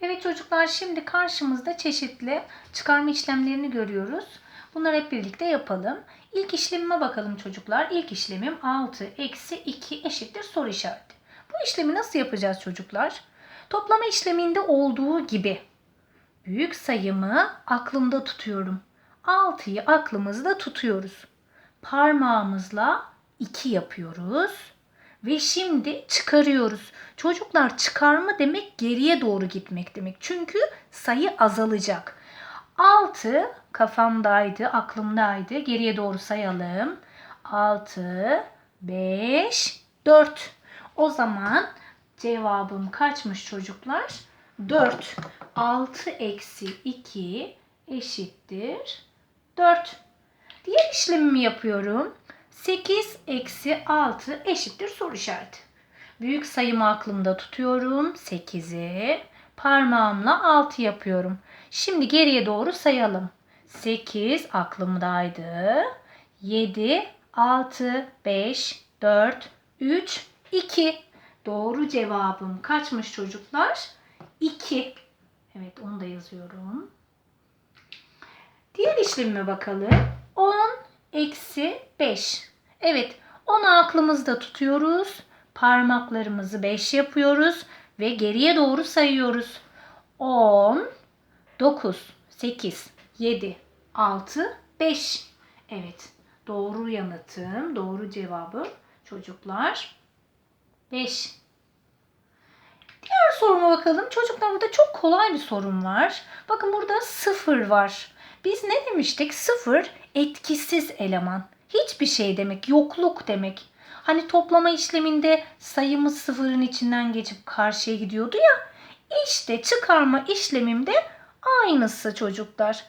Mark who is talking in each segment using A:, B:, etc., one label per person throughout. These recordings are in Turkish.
A: Evet çocuklar şimdi karşımızda çeşitli çıkarma işlemlerini görüyoruz. Bunları hep birlikte yapalım. İlk işlemime bakalım çocuklar. İlk işlemim 6 eksi 2 eşittir soru işareti. Bu işlemi nasıl yapacağız çocuklar? Toplama işleminde olduğu gibi büyük sayımı aklımda tutuyorum. 6'yı aklımızda tutuyoruz. Parmağımızla 2 yapıyoruz. Ve şimdi çıkarıyoruz. Çocuklar çıkarma demek geriye doğru gitmek demek. Çünkü sayı azalacak. 6 kafamdaydı, aklımdaydı. Geriye doğru sayalım. 6, 5, 4. O zaman cevabım kaçmış çocuklar? 4. 6 eksi 2 eşittir 4. Diğer işlemimi yapıyorum. 8 eksi 6 eşittir soru işareti. Büyük sayımı aklımda tutuyorum. 8'i parmağımla 6 yapıyorum. Şimdi geriye doğru sayalım. 8 aklımdaydı. 7, 6, 5, 4, 3, 2. Doğru cevabım kaçmış çocuklar? 2. Evet onu da yazıyorum. Diğer işlemime bakalım. 10 eksi 5. Evet 10'u aklımızda tutuyoruz. Parmaklarımızı 5 yapıyoruz ve geriye doğru sayıyoruz. 10, 9, 8, 7, 6, 5. Evet doğru yanıtım, doğru cevabım çocuklar 5. Diğer soruma bakalım. Çocuklar burada çok kolay bir sorun var. Bakın burada sıfır var. Biz ne demiştik? Sıfır etkisiz eleman. Hiçbir şey demek, yokluk demek. Hani toplama işleminde sayımız sıfırın içinden geçip karşıya gidiyordu ya. İşte çıkarma işlemimde aynısı çocuklar.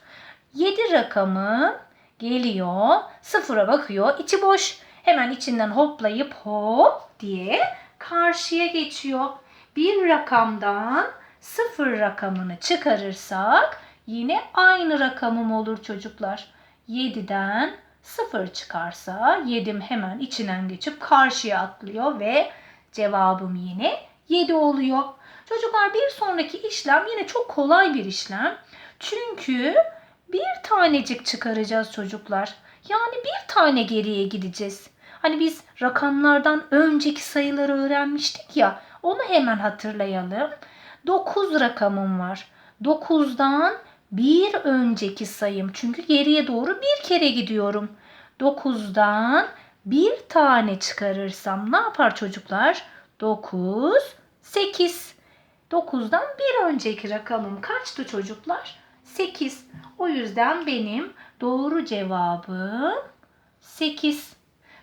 A: 7 rakamı geliyor, sıfıra bakıyor, içi boş. Hemen içinden hoplayıp hop diye karşıya geçiyor. Bir rakamdan sıfır rakamını çıkarırsak yine aynı rakamım olur çocuklar. 7'den 0 çıkarsa 7'm hemen içinden geçip karşıya atlıyor ve cevabım yine 7 oluyor. Çocuklar bir sonraki işlem yine çok kolay bir işlem. Çünkü bir tanecik çıkaracağız çocuklar. Yani bir tane geriye gideceğiz. Hani biz rakamlardan önceki sayıları öğrenmiştik ya. Onu hemen hatırlayalım. 9 rakamım var. 9'dan bir önceki sayım. Çünkü geriye doğru bir kere gidiyorum. 9'dan bir tane çıkarırsam ne yapar çocuklar? 9, 8. 9'dan bir önceki rakamım kaçtı çocuklar? 8. O yüzden benim doğru cevabım 8.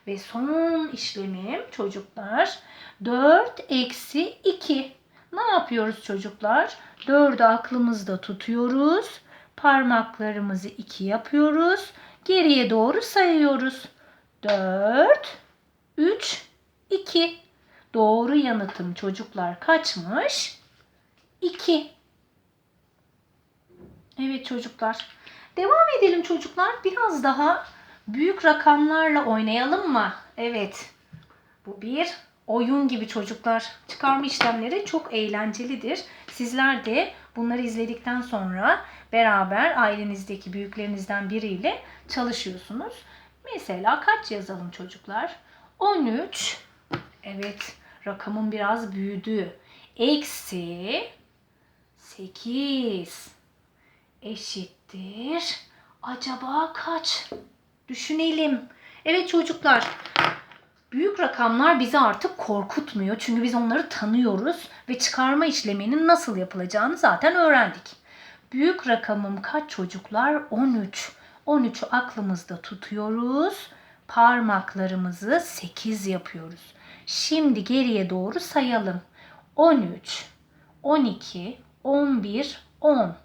A: Ve son işlemim çocuklar 4 eksi 2. Ne yapıyoruz çocuklar? 4'ü aklımızda tutuyoruz. Parmaklarımızı 2 yapıyoruz. Geriye doğru sayıyoruz. 4, 3, 2. Doğru yanıtım çocuklar kaçmış? 2. Evet çocuklar. Devam edelim çocuklar. Biraz daha büyük rakamlarla oynayalım mı? Evet. Bu bir oyun gibi çocuklar. Çıkarma işlemleri çok eğlencelidir. Sizler de bunları izledikten sonra beraber ailenizdeki büyüklerinizden biriyle çalışıyorsunuz. Mesela kaç yazalım çocuklar? 13. Evet, rakamın biraz büyüdü. Eksi 8 eşittir. Acaba kaç? Düşünelim. Evet çocuklar, Büyük rakamlar bizi artık korkutmuyor çünkü biz onları tanıyoruz ve çıkarma işleminin nasıl yapılacağını zaten öğrendik. Büyük rakamım kaç çocuklar? 13. 13'ü aklımızda tutuyoruz. Parmaklarımızı 8 yapıyoruz. Şimdi geriye doğru sayalım. 13, 12, 11, 10,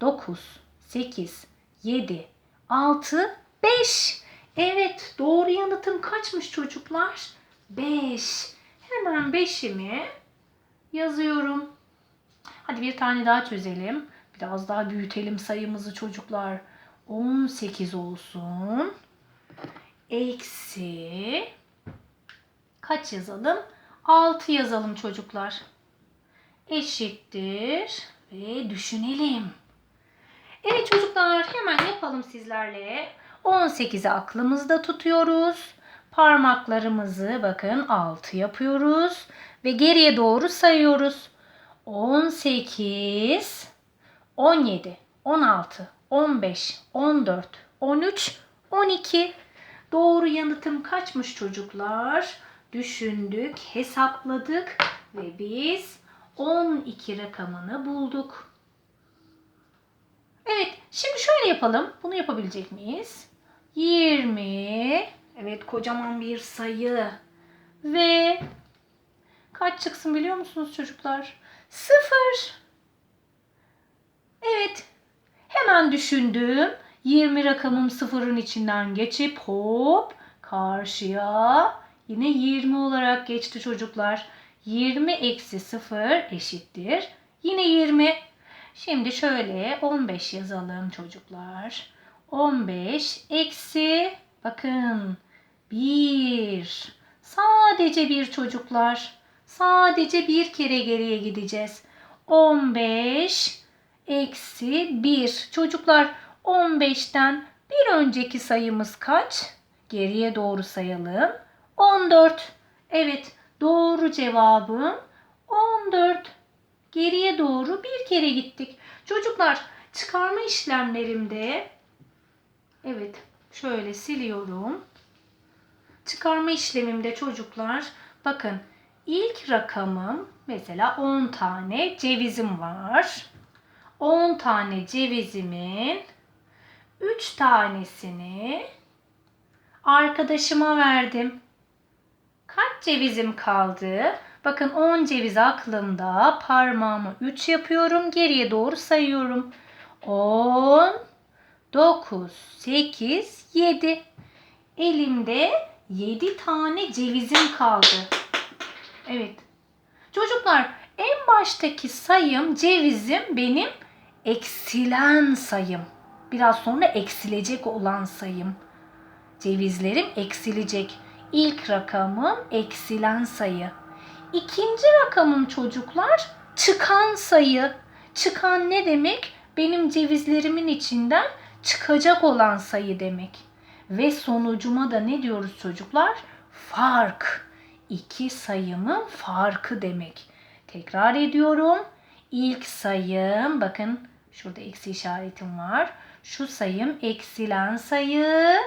A: 9, 8, 7, 6, 5. Evet doğru yanıtım kaçmış çocuklar? 5. Hemen 5'imi yazıyorum. Hadi bir tane daha çözelim. Biraz daha büyütelim sayımızı çocuklar. 18 olsun. Eksi kaç yazalım? 6 yazalım çocuklar. Eşittir ve düşünelim. Evet çocuklar hemen yapalım sizlerle. 18'i aklımızda tutuyoruz. Parmaklarımızı bakın 6 yapıyoruz ve geriye doğru sayıyoruz. 18 17 16 15 14 13 12 Doğru yanıtım kaçmış çocuklar? Düşündük, hesapladık ve biz 12 rakamını bulduk. Evet, şimdi şöyle yapalım. Bunu yapabilecek miyiz? 20. Evet, kocaman bir sayı. Ve kaç çıksın biliyor musunuz çocuklar? 0. Evet. Hemen düşündüm. 20 rakamım sıfırın içinden geçip hop karşıya yine 20 olarak geçti çocuklar. 20 eksi 0 eşittir. Yine 20. Şimdi şöyle 15 yazalım çocuklar. 15 eksi bakın 1. Sadece bir çocuklar. Sadece bir kere geriye gideceğiz. 15 eksi 1. Çocuklar 15'ten bir önceki sayımız kaç? Geriye doğru sayalım. 14. Evet doğru cevabım 14. Geriye doğru bir kere gittik. Çocuklar çıkarma işlemlerimde evet şöyle siliyorum. Çıkarma işlemimde çocuklar bakın ilk rakamım mesela 10 tane cevizim var. 10 tane cevizimin 3 tanesini arkadaşıma verdim. Kaç cevizim kaldı? Bakın 10 ceviz aklımda. Parmağımı 3 yapıyorum. Geriye doğru sayıyorum. 10, 9, 8, 7. Elimde 7 tane cevizim kaldı. Evet. Çocuklar en baştaki sayım cevizim benim eksilen sayım. Biraz sonra eksilecek olan sayım. Cevizlerim eksilecek. İlk rakamım eksilen sayı. İkinci rakamım çocuklar çıkan sayı. Çıkan ne demek? Benim cevizlerimin içinden çıkacak olan sayı demek. Ve sonucuma da ne diyoruz çocuklar? Fark. İki sayımın farkı demek. Tekrar ediyorum. İlk sayım bakın şurada eksi işaretim var. Şu sayım eksilen sayı.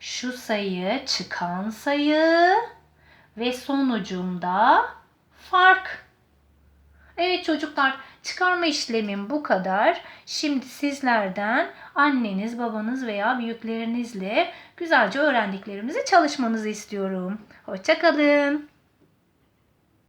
A: Şu sayı çıkan sayı ve sonucumda fark. Evet çocuklar çıkarma işlemim bu kadar. Şimdi sizlerden anneniz, babanız veya büyüklerinizle güzelce öğrendiklerimizi çalışmanızı istiyorum. Hoşçakalın.